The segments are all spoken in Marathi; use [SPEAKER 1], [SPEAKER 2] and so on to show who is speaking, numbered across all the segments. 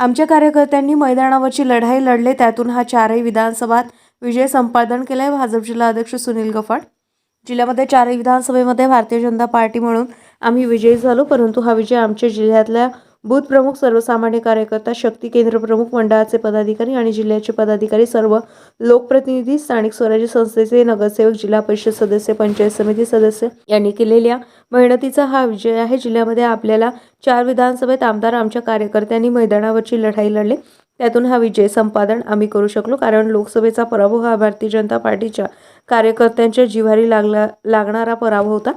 [SPEAKER 1] आमच्या कार्यकर्त्यांनी मैदानावरची लढाई लढले त्यातून हा चारही विधानसभात विजय संपादन केलाय भाजप जिल्हा अध्यक्ष सुनील गफाड जिल्ह्यामध्ये चारही विधानसभेमध्ये भारतीय जनता पार्टी म्हणून आम्ही विजयी झालो परंतु हा विजय आमच्या जिल्ह्यातल्या बूथ प्रमुख सर्वसामान्य कार्यकर्ता शक्ती केंद्र प्रमुख मंडळाचे पदाधिकारी आणि जिल्ह्याचे पदाधिकारी सर्व लोकप्रतिनिधी स्थानिक स्वराज्य संस्थेचे नगरसेवक जिल्हा परिषद सदस्य पंचायत समिती सदस्य यांनी केलेल्या मेहनतीचा हा विजय आहे. जिल्ह्यामध्ये आपल्याला चार विधानसभेत आमदार आमच्या कार्यकर्त्यांनी मैदानावरची लढाई लढले. त्यातून हा विजय संपादन आम्ही करू शकलो कारण लोकसभेचा पराभव हा भारतीय जनता पार्टीच्या कार्यकर्त्यांच्या जिव्हारी लागला लागणारा पराभव होता.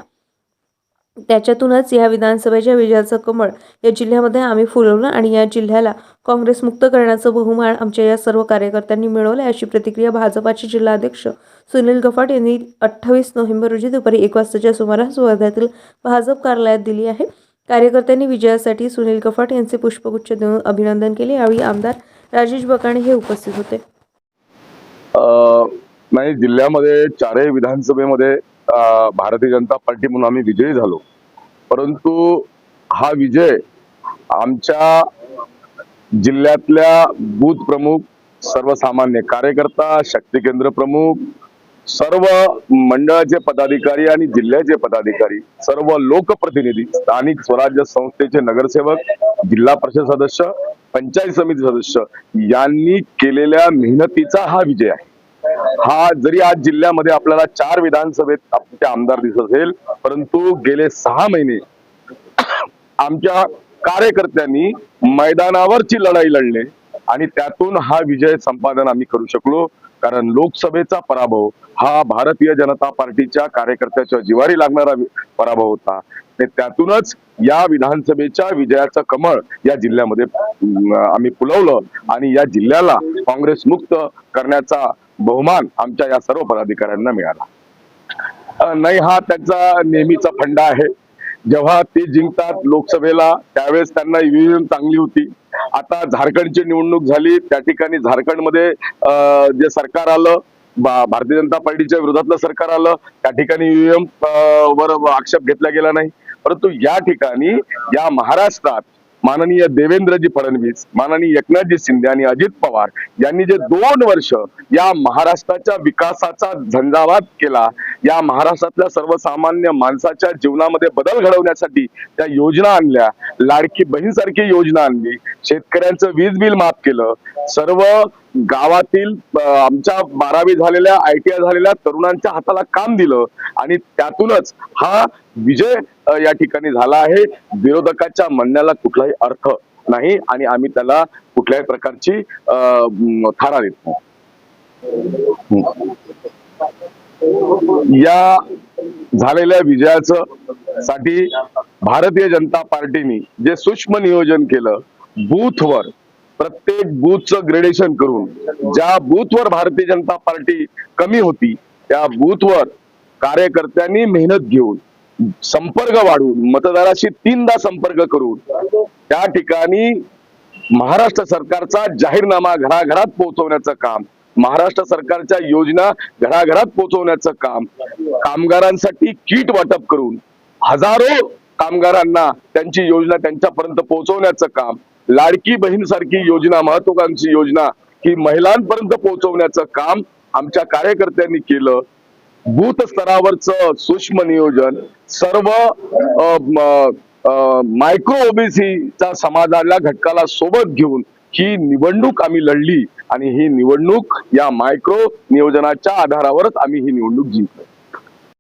[SPEAKER 1] त्याच्यातूनच या विधानसभेच्या विजयाचं कमळ या जिल्ह्यामध्ये आम्ही फुलवलं आणि या जिल्ह्याला काँग्रेसमुक्त करण्याचं बहुमान आमच्या या सर्व कार्यकर्त्यांनी मिळवलं अशी प्रतिक्रिया भाजपाचे जिल्हाध्यक्ष सुनील गफाट यांनी अठ्ठावीस नोव्हेंबर रोजी दुपारी एक वाजताच्या सुमारास वर्ध्यातील भाजप कार्यालयात दिली आहे. कार्यकर्त्यांनी विजयासाठी सुनील गफाट यांचे पुष्पगुच्छ देऊन अभिनंदन केले. यावेळी आमदार राजेश बकाणे हे उपस्थित होते.
[SPEAKER 2] नाही जिल्ह्यामध्ये चारही विधानसभेमध्ये भारतीय जनता पार्टी म्हणून आम्ही विजयी झालो. परंतु हा विजय आमच्या जिल्ह्यातल्या बूथ प्रमुख सर्वसामान्य कार्यकर्ता शक्ती केंद्र प्रमुख सर्व मंडळाचे पदाधिकारी आणि जिल्ह्याचे पदाधिकारी सर्व लोकप्रतिनिधी स्थानिक स्वराज्य संस्थेचे नगरसेवक जिल्हा परिषद सदस्य पंचायत समिती सदस्य यांनी केलेल्या मेहनतीचा हा विजय आहे. हा जरी आज जिल्ह्यामध्ये आपल्याला चार विधानसभेत आमचे आमदार दिसत असेल परंतु गेले सहा महिने आमच्या कार्यकर्त्यांनी मैदानावरची लढाई लढले आणि त्यातून हा विजय संपादन आम्ही करू शकलो. कारण लोकसभेचा पराभव हा भारतीय जनता पार्टीच्या कार्यकर्त्याच्या जिवारी लागणारा पराभव होता. त्यातूनच या विधानसभेच्या विजयाचं कमळ या जिल्ह्यामध्ये आम्ही फुलवलं आणि या जिल्ह्याला काँग्रेस मुक्त करण्याचा बहुमान आमच्या या सर्व पदाधिकाऱ्यांना मिळाला. नाही हा त्यांचा नेहमीचा फंडा आहे. जेव्हा ते जिंकतात लोकसभेला त्यावेळेस त्यांना ईव्हीएम चांगली होती. आता झारखंडची निवडणूक झाली त्या ठिकाणी झारखंडमध्ये अं, जे सरकार आलं भारतीय जनता पार्टीच्या विरोधातलं सरकार आलं त्या ठिकाणी ईव्हीएम वर आक्षेप घेतला गेला नाही. परंतु या ठिकाणी या महाराष्ट्रात माननीय देवेंद्रजी फडणवीस माननीय एकनाथजी शिंदे आणि अजित पवार यांनी जे दोन वर्ष या महाराष्ट्राच्या विकासाचा झंझावात केला या महाराष्ट्रातल्या सर्वसामान्य माणसाच्या जीवनामध्ये बदल घडवण्यासाठी त्या योजना आणल्या लाडकी बहीणसारखी योजना आणली शेतकऱ्यांचं वीज बिल माफ केलं सर्व गावातील आमच्या बारावी झालेल्या आय टी आय झालेल्या तरुणांच्या हाताला काम दिलं आणि त्यातूनच हा विजय या ठिकाणी झाला आहे. विरोधकाच्या म्हणण्याला कुठलाही अर्थ नाही आणि आम्ही त्याला कुठल्याही प्रकारची अं, थारा देत नाही. या झालेल्या विजयाचं साठी भारतीय जनता पार्टीने जे सूक्ष्म नियोजन केलं बूथवर प्रत्येक बूथचं ग्रेडेशन करून ज्या बूथवर भारतीय जनता पार्टी कमी होती त्या बूथवर कार्यकर्त्यांनी मेहनत घेऊन संपर्क वाढवून मतदाराशी तीनदा संपर्क करून त्या ठिकाणी महाराष्ट्र सरकारचा जाहीरनामा घराघरात पोहोचवण्याचं काम महाराष्ट्र सरकारच्या योजना घराघरात पोहोचवण्याचं काम कामगारांसाठी किट वाटप करून हजारो कामगारांना त्यांची योजना त्यांच्यापर्यंत पोहोचवण्याचं काम लाडकी बहीण सारखी योजना महत्वाकांक्षी योजना ही महिलांपर्यंत पोहोचवण्याचं काम आमच्या कार्यकर्त्यांनी केलं. बूथ स्तरावरचं सूक्ष्म नियोजन सर्व मायक्रो ओबीसीचा समाजाला घटकाला सोबत घेऊन ही निवडणूक आम्ही लढली आणि ही निवडणूक या मायक्रो नियोजनाच्या आधारावरच आम्ही ही निवडणूक जिंकलो.